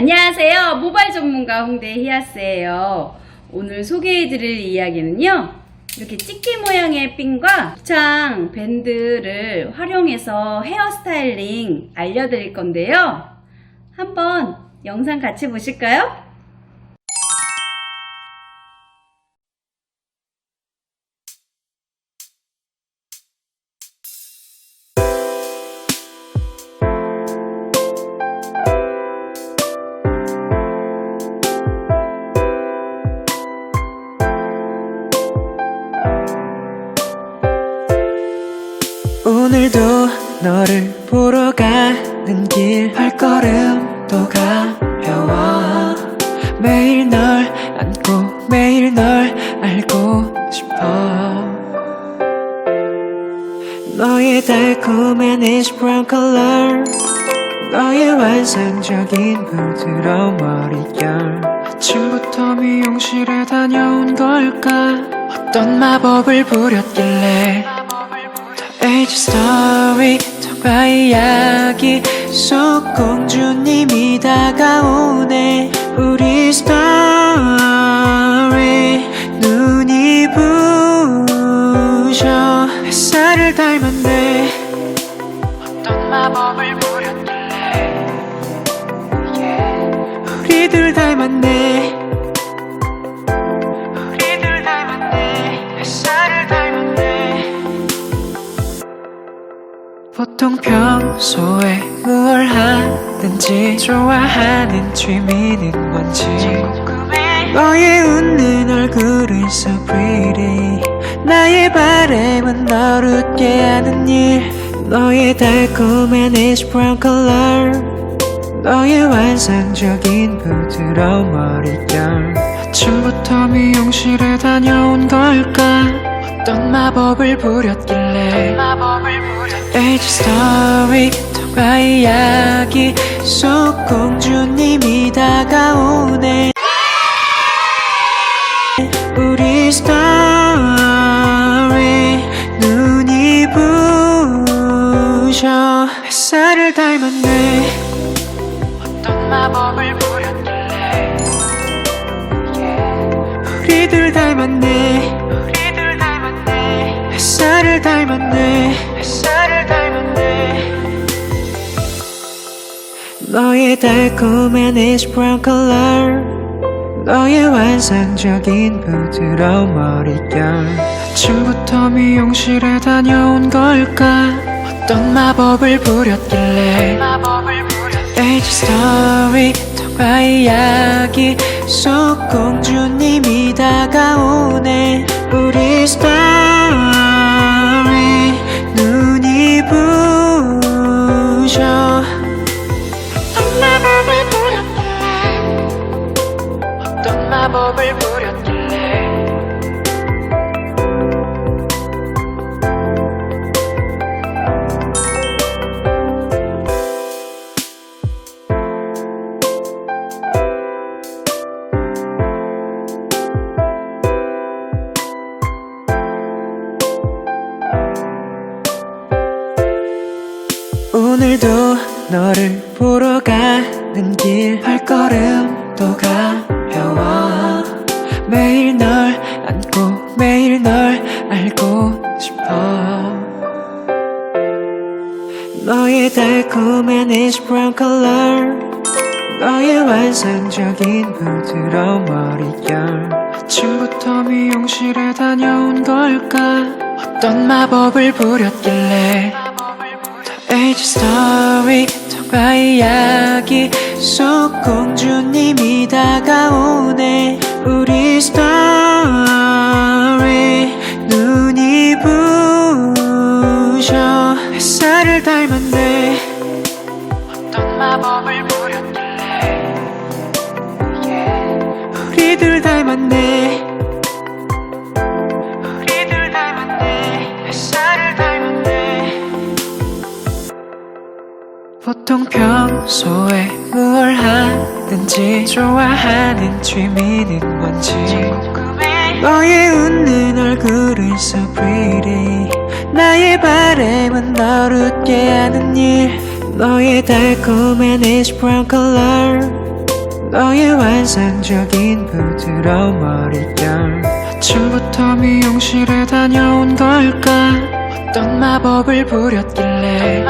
안녕하세요. 모바일 전문가 홍대 히아스예요. 오늘 소개해드릴 이야기는요. 이렇게 찍기 모양의 핀과 창 밴드를 활용해서 헤어스타일링 알려드릴 건데요. 한번 영상 같이 보실까요? 발걸음도 가벼워 매일 널 안고 매일 널 알고 싶어. 너의 달콤한 애쉬 브라운 컬러 너의 환상적인 부드러운 머릿결. 아침부터 미용실에 다녀온 걸까? 어떤 마법을 부렸길래? 에이지 스토리 덕바 이야기 속 공주님이 다가오네. 우리 스토 보통 평소에 무얼 하든지 좋아하는 취미는 뭔지. 너의 웃는 얼굴은 so pretty. 나의 바램은 널 웃게 하는 일. 너의 달콤한 애쉬 브라운 컬러 너의 환상적인 부드러운 머릿결. 아침부터 미용실에 다녀온 걸까 어떤 마법을 부렸길래? 에이지 스토리 덕바 이야기 속 공주님이 다가오네. 우리 스토리 눈이 부셔 햇살을 닮았네. 어떤 마법을 부렸길래? 우리들 닮았네 닮았네. 햇살을 닮았네. 너의 달콤한 애쉬 브라운 컬러. 너의 환상적인 부드러운 머릿결. 아침부터 미용실에 다녀온 걸까? 어떤 마법을 부렸길래? 에이지 스토리 덕바 이야기. 속 공주님이 다가오네 마법을 부렸길래 오늘도 너를 보러 가 안고 매일 널 알고 싶어. 너의 달콤한 애쉬 브라운 컬러. 너의 환상적인 부드러운 머릿결. 아침부터 미용실에 다녀온 걸까? 어떤 마법을 부렸길래? 에이지 스토리 덕바 이야기. 속 공주님이 다가오네 우리 스토리 눈이 부셔 햇살을 닮았네 어떤 마법을 부렸길래 우리들 닮았네 보통 평소에 무얼 하든지 좋아하는 취미는 뭔지 너의 웃는 얼굴은 so pretty 나의 바램은 널 웃게 하는 일 너의 달콤한 애쉬 브라운 컬러 너의 환상적인 부드러운 머릿결 아침부터 미용실에 다녀온 걸까 어떤 마법을 부렸길래?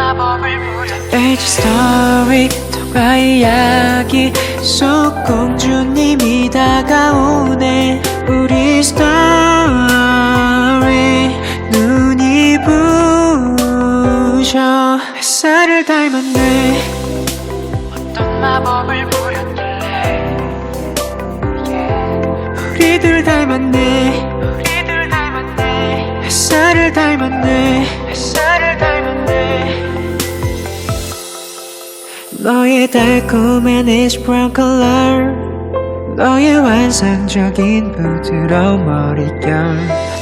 에이지 스토리 통화 이야기? 속 공주님이 다가오네. 우리 스토리 눈이 부셔 햇살을 닮았네. 어떤 마법을 부렸길래? 우리들 닮았네 우리들 닮았네 햇살을 닮았네. 햇살을 닮았네. 너의 달콤한 애쉬 브라운 컬러. 너의 환상적인 부드러운 머릿결.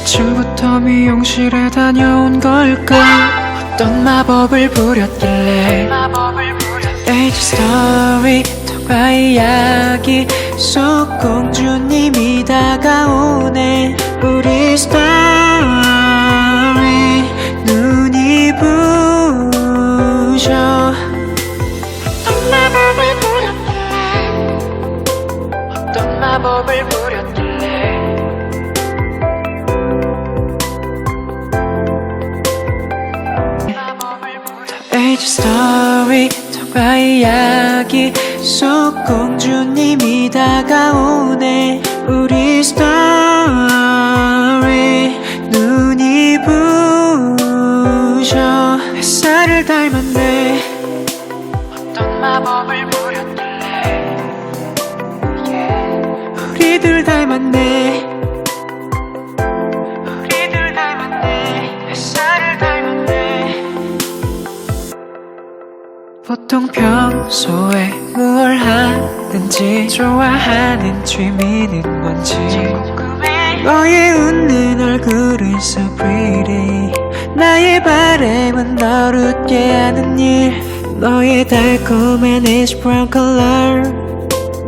아침부터 미용실에 다녀온 걸까? 어떤 마법을 부렸길래? 에이지 스토리 통화 이야기 속 공주님 통화 이야기. 속 공주님이 다가오네. 우리 스토 보통 평소에 뭘 하는지 좋아하는 취미는 뭔지. 너의 웃는 얼굴은 so pretty. 나의 바램은 널 웃게 하는 일. 너의 달콤한 애쉬 브라운 컬러.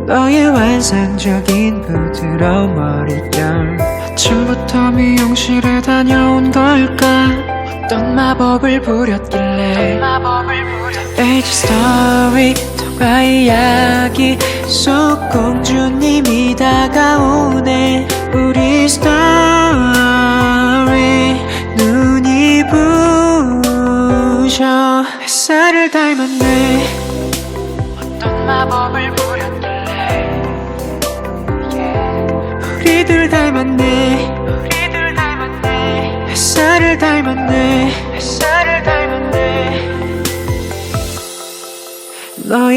너의 환상적인 부드러운 머릿결. 아침부터 미용실에 다녀온 걸까? 어떤 마법을 부렸길래 에이지 스토리 통화 이야기 속 공주님이 다가오네. 우리 스토리 눈이 부셔 햇살을 닮았네. 어떤 마법을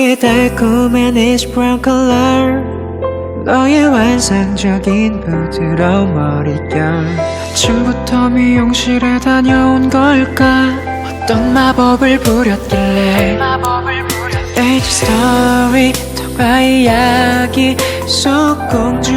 너의 달콤한 애쉬 브라운 컬러 너의 환상적인 부드러운 머릿결. 아침부터 미용실에 다녀온 걸까? 어떤 마법을 부렸길래? 에이지 스토리 통화 이야기. 속 공주